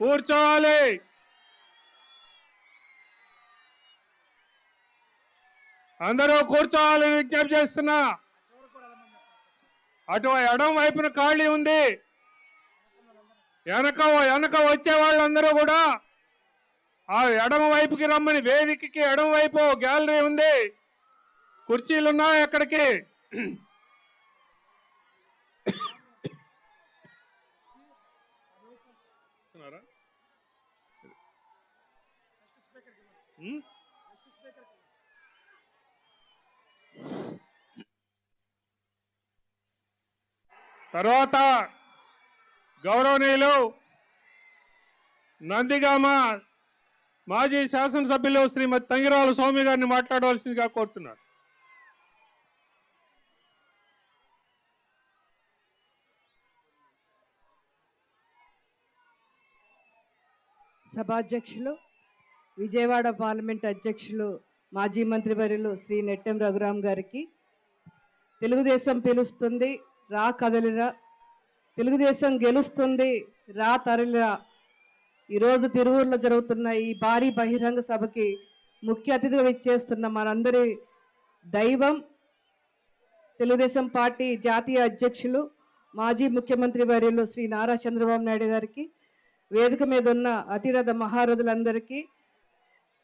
కూర్చోవాలి. అందరూ కూర్చోవాలని విజ్ఞప్తి చేస్తున్నా. అటు ఎడం వైపున ఖాళీ ఉంది. వెనక వెనక వచ్చే వాళ్ళందరూ కూడా ఆ ఎడమ వైపుకి రమ్మని వేదికకి ఎడమ వైపు గ్యాలరీ ఉంది. కుర్చీలున్నాయి అక్కడికి? తర్వాత గౌరవనీయులు నందిగామ మాజీ శాసనసభ్యులు శ్రీమతి తంగిరాల స్వామి గారిని మాట్లాడవలసిందిగా కోరుతున్నారు. సభాధ్యక్షులు విజయవాడ పార్లమెంట్ అధ్యక్షులు మాజీ మంత్రివర్యులు శ్రీ నెట్టెం రఘురాం గారికి తెలుగుదేశం పిలుస్తుంది. రా కదలిరా. తెలుగుదేశం గెలుస్తుంది రా తరలిరా. ఈరోజు తిరువూరులో జరుగుతున్న ఈ భారీ బహిరంగ సభకి ముఖ్య అతిథిగా విచ్చేస్తున్న మనందరి దైవం తెలుగుదేశం పార్టీ జాతీయ అధ్యక్షులు మాజీ ముఖ్యమంత్రి వర్యులు శ్రీ నారా చంద్రబాబు నాయుడు గారికి వేదిక మీద ఉన్న అతిరథ మహారథులందరికీ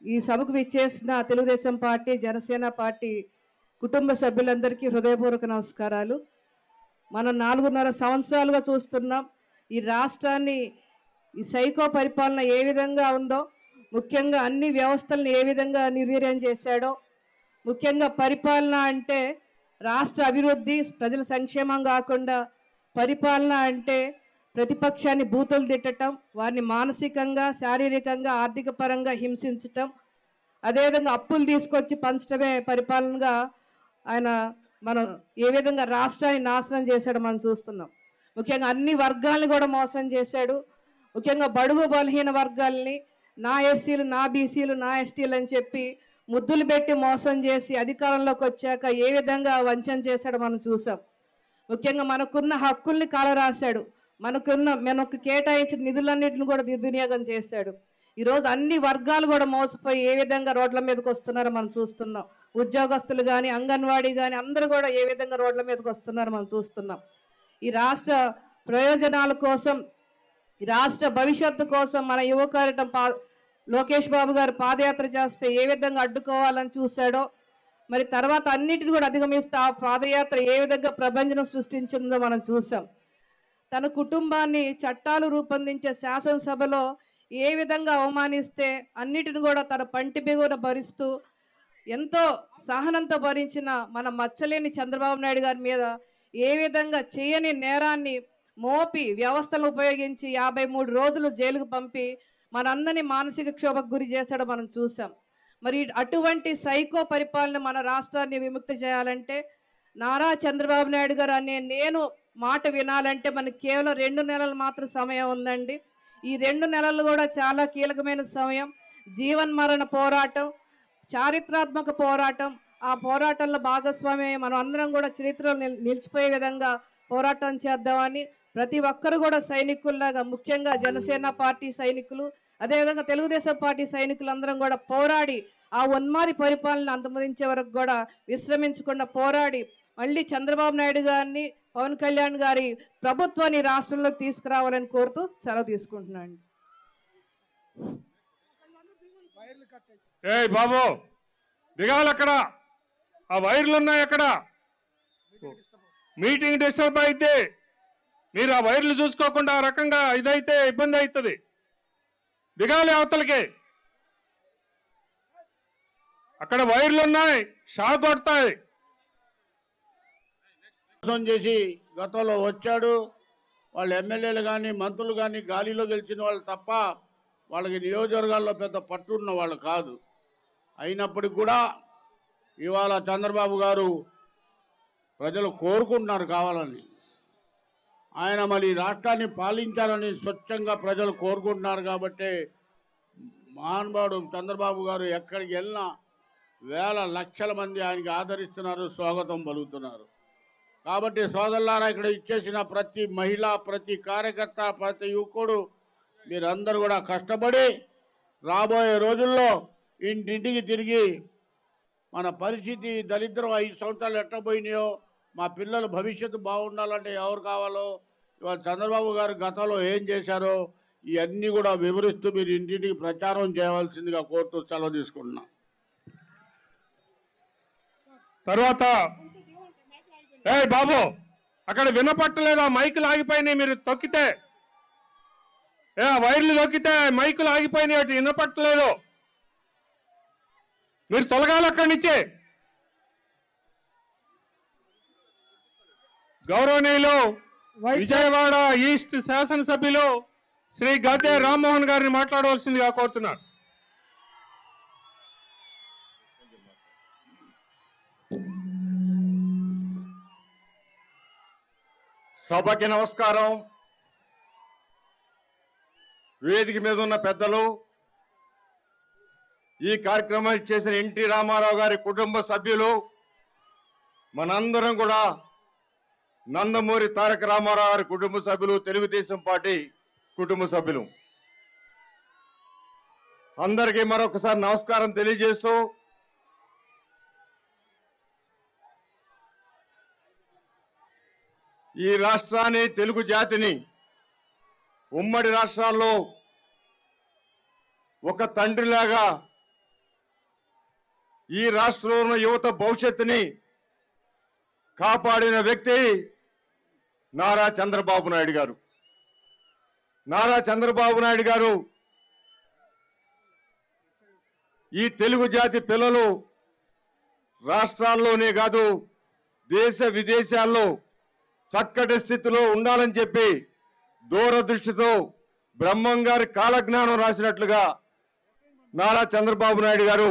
ఈ సభకు విచ్చేసిన తెలుగుదేశం పార్టీ జనసేన పార్టీ కుటుంబ సభ్యులందరికీ హృదయపూర్వక నమస్కారాలు. మనం నాలుగున్నర సంవత్సరాలుగా చూస్తున్నాం ఈ రాష్ట్రాన్ని ఈ సైకో పరిపాలన ఏ విధంగా ఉందో ముఖ్యంగా అన్ని వ్యవస్థలను ఏ విధంగా నిర్వీర్యం చేశాడో ముఖ్యంగా పరిపాలన అంటే రాష్ట్ర అభివృద్ధి ప్రజల సంక్షేమం కాకుండా పరిపాలన అంటే ప్రతిపక్షాన్ని బూతులు తిట్టడం వారిని మానసికంగా శారీరకంగా ఆర్థిక పరంగా హింసించటం అదేవిధంగా అప్పులు తీసుకొచ్చి పంచడమే పరిపాలనగా ఆయన మనం ఏ విధంగా రాష్ట్రాన్ని నాశనం చేశాడో మనం చూస్తున్నాం. ముఖ్యంగా అన్ని వర్గాల్ని కూడా మోసం చేశాడు. ముఖ్యంగా బడుగు బలహీన వర్గాల్ని నా ఎస్సీలు నా బీసీలు నా ఎస్టీలు అని చెప్పి ముద్దులు పెట్టి మోసం చేసి అధికారంలోకి వచ్చాక ఏ విధంగా వంచన చేశాడో మనం చూసాం. ముఖ్యంగా మనకున్న హక్కుల్ని కాలరాశాడు. మనకున్న మనకు కేటాయించిన నిధులన్నిటిని కూడా దుర్వినియోగం చేశాడు. ఈరోజు అన్ని వర్గాలు కూడా మోసపోయి ఏ విధంగా రోడ్ల మీదకి వస్తున్నారో మనం చూస్తున్నాం. ఉద్యోగస్తులు కానీ అంగన్వాడీ కానీ అందరూ కూడా ఏ విధంగా రోడ్ల మీదకి వస్తున్నారో మనం చూస్తున్నాం. ఈ రాష్ట్ర ప్రయోజనాల కోసం ఈ రాష్ట్ర భవిష్యత్తు కోసం మన యువకారటం పా లోకేష్ బాబు గారు పాదయాత్ర చేస్తే ఏ విధంగా అడ్డుకోవాలని చూశాడో మరి తర్వాత అన్నిటిని కూడా అధిగమిస్తే ఆ పాదయాత్ర ఏ విధంగా ప్రభంజనం సృష్టించిందో మనం చూసాం తన కుటుంబాన్ని చట్టాలు రూపొందించే శాసనసభలో ఏ విధంగా అవమానిస్తే అన్నిటిని కూడా తన పంటి బిగున భరిస్తూ ఎంతో సహనంతో భరించిన మన మచ్చలేని చంద్రబాబు నాయుడు గారి మీద ఏ విధంగా చేయని నేరాన్ని మోపి వ్యవస్థను ఉపయోగించి యాభై మూడు రోజులు జైలుకు పంపి మనందరినీ మానసిక క్షోభకు గురి చేశాడు మనం చూసాం మరి అటువంటి సైకో పరిపాలన మన రాష్ట్రాన్ని విముక్తి చేయాలంటే నారా చంద్రబాబు నాయుడు గారు అనే నేను మాట వినాలంటే మనకి కేవలం రెండు నెలలు మాత్రం సమయం ఉందండి. ఈ రెండు నెలలు కూడా చాలా కీలకమైన సమయం. జీవన్ మరణ పోరాటం చారిత్రాత్మక పోరాటం. ఆ పోరాటంలో భాగస్వామి మనం అందరం కూడా చరిత్రలో నిల్- నిలిచిపోయే విధంగా పోరాటం చేద్దామని ప్రతి ఒక్కరు కూడా సైనికుల్లాగా ముఖ్యంగా జనసేన పార్టీ సైనికులు అదేవిధంగా తెలుగుదేశం పార్టీ సైనికులు అందరం కూడా పోరాడి ఆ ఉన్మాది పరిపాలన అంతమదించే వరకు కూడా విశ్రమించకుండా పోరాడి మళ్ళీ చంద్రబాబు నాయుడు గారిని పవన్ కళ్యాణ్ గారి ప్రభుత్వాన్ని రాష్ట్రంలోకి తీసుకురావాలని కోరుతూ సెలవు తీసుకుంటున్నాను. ఏయ్ బాబు దిగాలి అక్కడ ఆ వైర్లు ఉన్నాయి అక్కడ. మీటింగ్ డిస్టర్బ్ అయితే మీరు ఆ వైర్లు చూసుకోకుండా ఆ రకంగా ఇదైతే ఇబ్బంది అవుతుంది. దిగాలి అవతలకి. అక్కడ వైర్లు ఉన్నాయి షాక్ కొడతాయి. మోసం చేసి గతంలో వచ్చాడు. వాళ్ళ ఎమ్మెల్యేలు కానీ మంత్రులు కానీ గాలిలో గెలిచిన వాళ్ళు తప్ప వాళ్ళకి నియోజకవర్గాల్లో పెద్ద పట్టున్న వాళ్ళు కాదు. అయినప్పటికి కూడా ఇవాళ చంద్రబాబు గారు ప్రజలు కోరుకుంటున్నారు కావాలని. ఆయన మరి రాష్ట్రాన్ని పాలించాలని స్వచ్ఛంగా ప్రజలు కోరుకుంటున్నారు కాబట్టి మహానుభావుడు చంద్రబాబు గారు ఎక్కడికి వెళ్ళినా వేల లక్షల మంది ఆయనకి ఆదరిస్తున్నారు స్వాగతం పలుకుతున్నారు. కాబట్టి సోదరులారా ఇక్కడ ఇచ్చేసిన ప్రతి మహిళ ప్రతి కార్యకర్త ప్రతి యువకుడు మీరందరూ కూడా కష్టపడి రాబోయే రోజుల్లో ఇంటింటికి తిరిగి మన పరిస్థితి దరిద్రం ఐదు సంవత్సరాలు ఎట్టబోయినాయో మా పిల్లల భవిష్యత్తు బాగుండాలంటే ఎవరు కావాలో ఇవాళ చంద్రబాబు గారు గతంలో ఏం చేశారో ఇవన్నీ కూడా వివరిస్తూ మీరు ఇంటింటికి ప్రచారం చేయవలసిందిగా కోరుతూ సెలవు తీసుకుంటున్నాం. తర్వాత ఏ బాబు అక్కడ వినపట్టలేదు? ఆ మైకులు ఆగిపోయినాయి మీరు తొక్కితే. ఏ వైర్లు తొక్కితే మైకులు ఆగిపోయినాయి అటు వినపట్టలేదు. మీరు తొలగాలి అక్కడి నుంచే. గౌరవనీయులు విజయవాడ ఈస్ట్ శాసనసభ్యులు శ్రీ గద్దె రామ్మోహన్ గారిని మాట్లాడవలసిందిగా కోరుతున్నారు సభకి నమస్కారం. వేదిక మీద ఉన్న పెద్దలు ఈ కార్యక్రమం చేసిన ఎన్టీ రామారావు గారి కుటుంబ సభ్యులు మనందరం కూడా నందమూరి తారక రామారావు గారి కుటుంబ సభ్యులు తెలుగుదేశం పార్టీ కుటుంబ సభ్యులు. అందరికీ మరొకసారి నమస్కారం తెలియజేస్తూ ఈ రాష్ట్రాన్ని తెలుగు జాతిని ఉమ్మడి రాష్ట్రాల్లో ఒక తండ్రిలాగా ఈ రాష్ట్రంలో ఉన్న యువత భవిష్యత్తుని కాపాడిన వ్యక్తి నారా చంద్రబాబు నాయుడు గారు. నారా చంద్రబాబు నాయుడు గారు ఈ తెలుగు జాతి పిల్లలు రాష్ట్రాల్లోనే కాదు దేశ విదేశాల్లో చక్కటి స్థితిలో ఉండాలని చెప్పి దూరదృష్టితో బ్రహ్మం గారి కాలజ్ఞానం రాసినట్లుగా నారా చంద్రబాబు నాయుడు గారు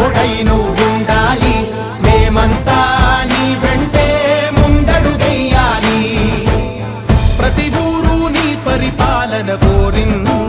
తోడై నువ్వుండాలి. మేమంతా నీ వెంటే ముందడు దెయ్యాలి ప్రతి ఊరు నీ పరిపాలన కోరింది